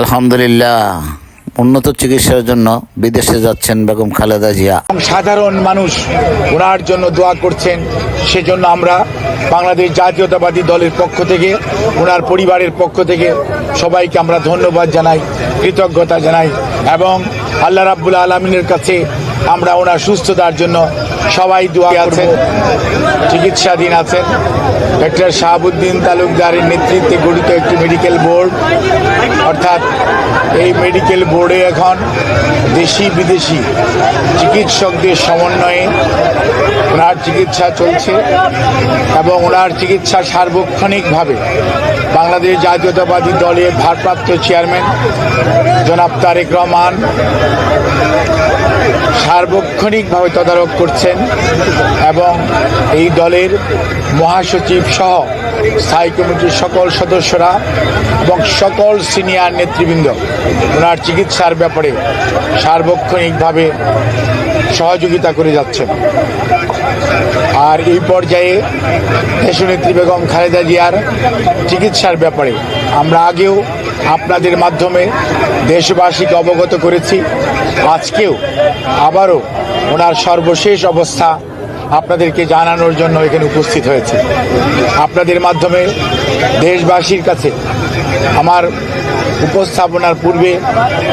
আলহামদুলিল্লাহ, উন্নত চিকিৎসার জন্য বিদেশে যাচ্ছেন বেগম খালেদা জিয়া। সাধারণ মানুষ ওনার জন্য দোয়া করছেন, সেজন্য আমরা বাংলাদেশ জাতীয়তাবাদী দলের পক্ষ থেকে, ওনার পরিবারের পক্ষ থেকে সবাইকে আমরা ধন্যবাদ জানাই, কৃতজ্ঞতা জানাই, এবং আল্লাহ রাব্বুল আলমিনের কাছে আমরা ওনার সুস্থতার জন্য সবাই দোয়া আছেন। চিকিৎসাধীন আছেন। ডক্টর শাহাবুদ্দিন তালুকদারের নেতৃত্বে গঠিত একটি মেডিকেল বোর্ড। অর্থাৎ এই মেডিকেল বোর্ডে এখন দেশি বিদেশি চিকিৎসকদের সমন্বয়ে ওনার চিকিৎসা চলছে এবং ওনার চিকিৎসা সার্বক্ষণিকভাবে বাংলাদেশ জাতীয়তাবাদী দলের ভারপ্রাপ্ত চেয়ারম্যান জনাব তারেক রহমান সার্বক্ষণিকভাবে তদারক করছেন এবং এই দলের মহাসচিব সহ স্থায়ী কমিটির সকল সদস্যরা এবং সকল সিনিয়র নেতৃবৃন্দ ওনার চিকিৎসার ব্যাপারে সার্বক্ষণিকভাবে সহযোগিতা করে যাচ্ছেন। আর এই পর্যায়ে দেশনেত্রী বেগম খালেদা জিয়ার চিকিৎসার ব্যাপারে আমরা আগেও আপনাদের মাধ্যমে দেশবাসীকে অবগত করেছি। আজকেও আবারও ওনার সর্বশেষ অবস্থা আপনাদেরকে জানানোর জন্য এখানে উপস্থিত হয়েছে। আপনাদের মাধ্যমে দেশবাসীর কাছে আমার উপস্থাপনার পূর্বে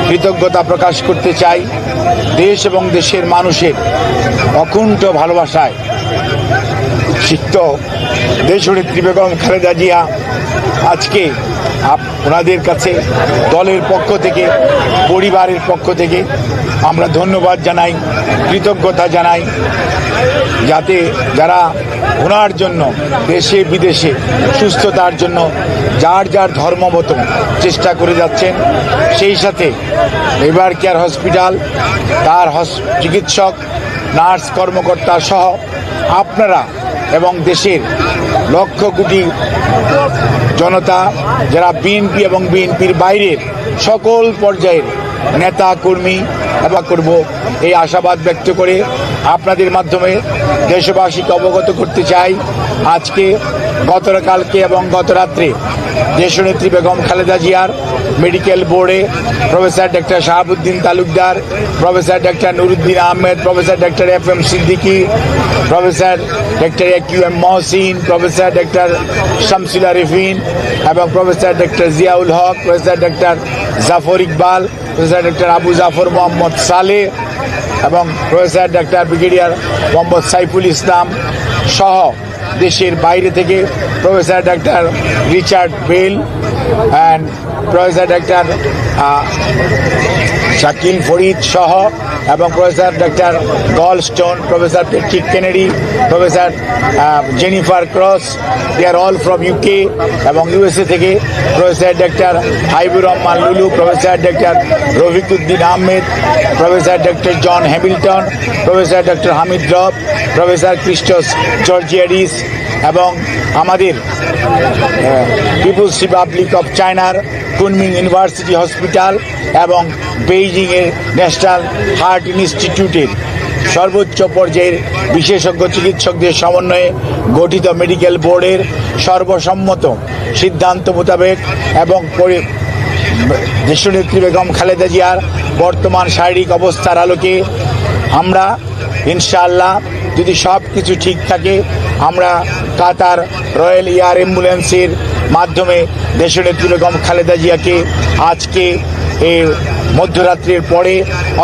কৃতজ্ঞতা প্রকাশ করতে চাই দেশ এবং দেশের মানুষের অকুণ্ঠ ভালোবাসায় সিক্ত দেশনেত্রী বেগম খালেদা জিয়া আজকে আপ- ওনাদের কাছে, দলের পক্ষ থেকে, পরিবারের পক্ষ থেকে আমরা ধন্যবাদ জানাই, কৃতজ্ঞতা জানাই। যাতে যারা ওনার জন্য দেশে, বিদেশে সুস্থতার জন্য যার যার ধর্ম মতন চেষ্টা করে যাচ্ছেন, সেই সাথে এবার কেয়ার হসপিটাল, তার চিকিৎসক, নার্স, কর্মকর্তা সহ আপনারা এবং দেশের লক্ষ কোটি জনতা, যারা বিএনপি এবং বিএনপির বাইরের সকল পর্যায়ের নেতা কর্মী এবং করব এই আশাবাদ ব্যক্ত করে আপনাদের মাধ্যমে দেশবাসীকে অবগত করতে চাই। আজকে গতকালকে এবং গত রাত্রে দেশনেত্রী বেগম খালেদা জিয়ার মেডিকেল বোর্ডে professor doctor Shahabuddin Talukdar, professor doctor Nuruddin Ahmed, professor doctor F M Siddiqui, professor doctor A Q M Mohsin, professor doctor Shamsullah Rifin এবং professor doctor Ziaul Haque, professor doctor Jafar Iqbal, professor doctor Abu Jafar Mohammad Saleh এবং professor doctor brigadier Mohammad Saiful Islam সহ দেশের বাইরে থেকে professor doctor Richard Bell and professor doctor Shakil Farid সহ এবং professor doctor Gall Stone professor Patrick Kennedy, professor Jennifer Cross, they are all from UK এবং USA থেকে professor doctor Haibur Rahman Lulu, professor doctor Rafiquddin Ahmed, professor doctor John Hamilton, professor doctor Hamid Rob, professor Christos Georgiadis এবং আমাদের people's Republic of চায়নার Kunming University Hospital এবং বেইজিংয়ের national heart ইনস্টিটিউটের সর্বোচ্চ পর্যায়ের বিশেষজ্ঞ চিকিৎসকদের সমন্বয়ে গঠিত মেডিকেল বোর্ডের সর্বসম্মত সিদ্ধান্ত মোতাবেক এবং দেশনেত্রী বেগম খালেদা জিয়ার বর্তমান শারীরিক অবস্থার আলোকে আমরা ইনশাআল্লাহ যদি সব কিছু ঠিক থাকে, আমরা কাতার রয়্যাল এয়ার অ্যাম্বুলেন্সের মাধ্যমে দেশনেত্রী বেগম খালেদা জিয়াকে আজকে মধ্যরাত্রির পরে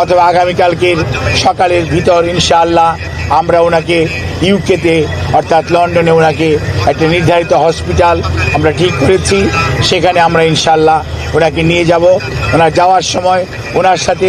অথবা আগামীকালকের সকালের ভিতর, ইনশাআল্লাহ, আমরা ওনাকে ইউকেতে, অর্থাৎ লন্ডনে ওনাকে একটা নির্ধারিত হসপিটাল আমরা ঠিক করেছি। সেখানে আমরা ইনশাআল্লাহ ওনাকে নিয়ে যাব। ওনার যাওয়ার সময় ওনার সাথে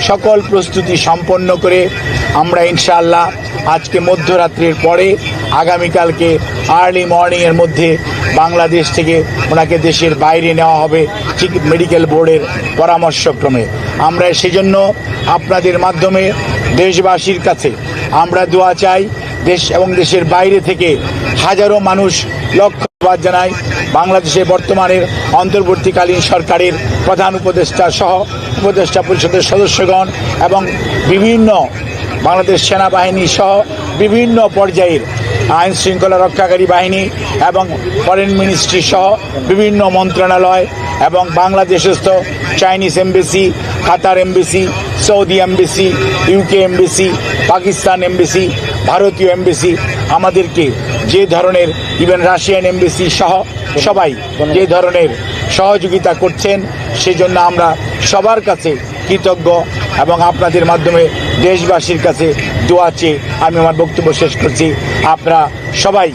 সকল প্রস্তুতি সম্পন্ন করে আমরা ইনশাআল্লাহ আজকে মধ্যরাত্রির পরে আগামীকালকে আর্লি মর্নিংয়ের মধ্যে বাংলাদেশ থেকে ওনাকে দেশের বাইরে নেওয়া হবে ঠিক মেডিকেল বোর্ডের পরামর্শক্রমে। আমরা সেজন্য আপনাদের মাধ্যমে দেশবাসীর কাছে আমরা দোয়া চাই দেশ এবং দেশের বাইরে থেকে হাজারো মানুষ লক্ষ ধন্যবাদ জানাই বাংলাদেশের বর্তমানের অন্তর্বর্তীকালীন সরকারের প্রধান উপদেষ্টা সহ উপদেষ্টা পরিষদের সদস্যগণ এবং বিভিন্ন বাংলাদেশ সেনাবাহিনী সহ বিভিন্ন পর্যায়ের আইন শৃঙ্খলা রক্ষাকারী বাহিনী এবং ফরেন মিনিস্ট্রি সহ বিভিন্ন মন্ত্রণালয় এবং বাংলাদেশস্থ Chinese embassy Qatar embassy Saudi embassy UK embassy Pakistan embassy ভারতীয় এমবেসি আমাদেরকে যে ধরনের ইভেন রাশিয়ান এমবেসি সহ সবাই যে ধরনের সহযোগিতা করছেন, সেজন্য আমরা সবার কাছে কৃতজ্ঞ এবং আপনাদের মাধ্যমে দেশবাসীর কাছে দোয়া চেয়ে আমি আমার বক্তব্য শেষ করছি। আপনারা সবাই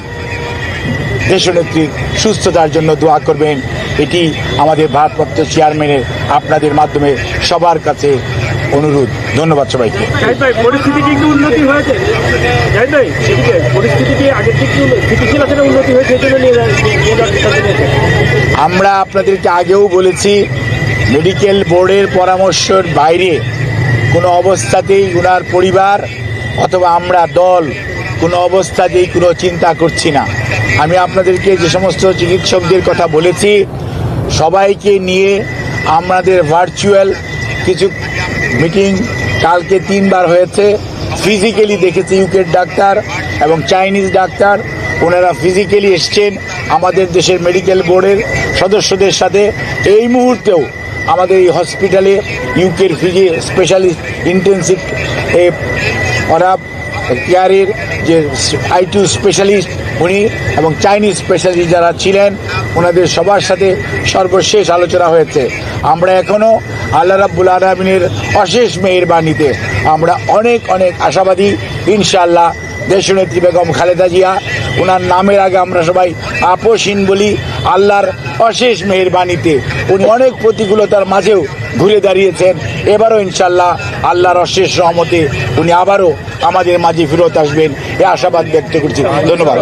দেশনেত্রীর সুস্থতার জন্য দোয়া করবেন। এটি আমাদের ভারপ্রাপ্ত চেয়ারম্যানের আপনাদের মাধ্যমে সবার কাছে অনুরোধ। ধন্যবাদ সবাইকে। পরিস্থিতি কি একটু উন্নতি হয়েছে? ভাই পরিস্থিতি কি আগের থেকে স্থিতিশীল আছে উন্নতি হয়েছে এই জন্য নিয়ে যায়- নিয়ে যাওয়ার সিদ্ধান্ত নিয়েছে? আমরা আপনাদেরকে আগেও বলেছি মেডিকেল বোর্ডের পরামর্শের বাইরে কোনো অবস্থাতেই ওনার পরিবার অথবা আমরা দল কোনো অবস্থাতেই কোনো চিন্তা করছি না। আমি আপনাদেরকে যে সমস্ত চিকিৎসকদের কথা বলেছি সবাইকে নিয়ে আমাদের ভার্চুয়াল কিছু মিটিং কালকে তিনবার হয়েছে। ফিজিক্যালি দেখেছি ইউকের ডাক্তার এবং চাইনিজ ডাক্তার। ওনারা ফিজিক্যালি এসছেন আমাদের দেশের মেডিকেল বোর্ডের সদস্যদের সাথে। এই মুহূর্তেও আমাদের এই হসপিটালে ইউকের ফিজি স্পেশালিস্ট ইন্টেন্সিভ ওরা কেয়ারের যে আইটু স্পেশালিস্ট উনি এবং চাইনিজ স্পেশালিস্ট যারা ছিলেন, ওনাদের সবার সাথে সর্বশেষ আলোচনা হয়েছে। আমরা এখনও আল্লাহ রাব্বুল আলমিনের অশেষ মেহেরবানিতে আমরা অনেক অনেক আশাবাদী, ইনশাআল্লাহ দেশনেত্রী বেগম খালেদা জিয়া ওনার নামের আগে আমরা সবাই আপোষহীন বলি আল্লাহর অশেষ মেহরবানিতে উনি অনেক প্রতিকূলতার মাঝেও ঘুরে দাঁড়িয়েছেন। এবারও ইনশাল্লাহ আল্লাহর অশেষ রহমতে উনি আবারও আমাদের মাঝে ফেরত আসবেন। এ আশাবাদ ব্যক্ত করছি। ধন্যবাদ।